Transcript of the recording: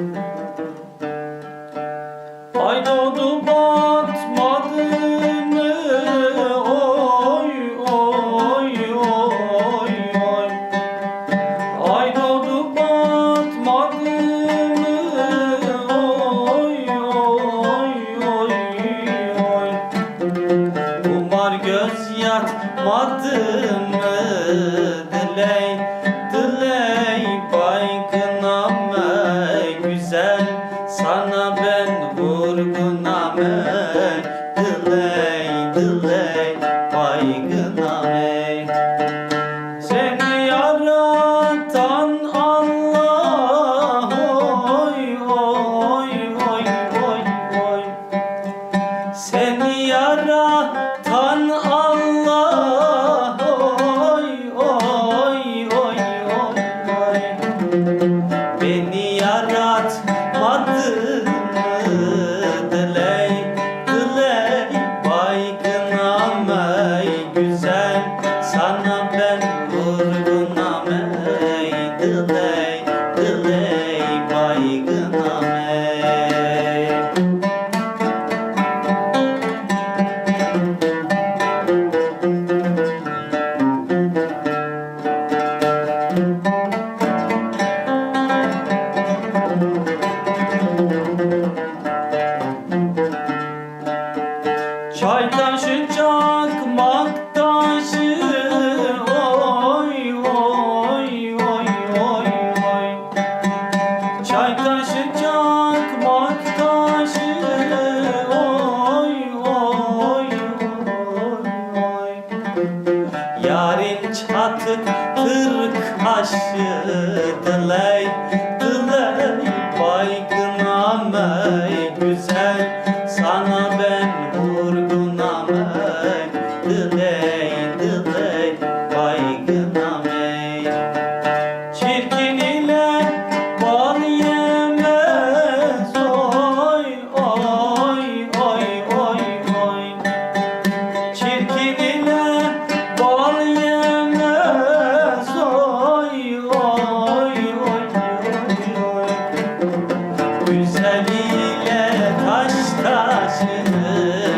Ay doğdu batmadı mı? Oy oy oy oy Ay doğdu batmadı mı? Oy oy oy oy Umar göz yatmadı mı? Diley sana ben vurguname Diley diley baygıname seni yaratan sana ben aşığı diley baygın amey güzel Sana Güzel ile taş taşını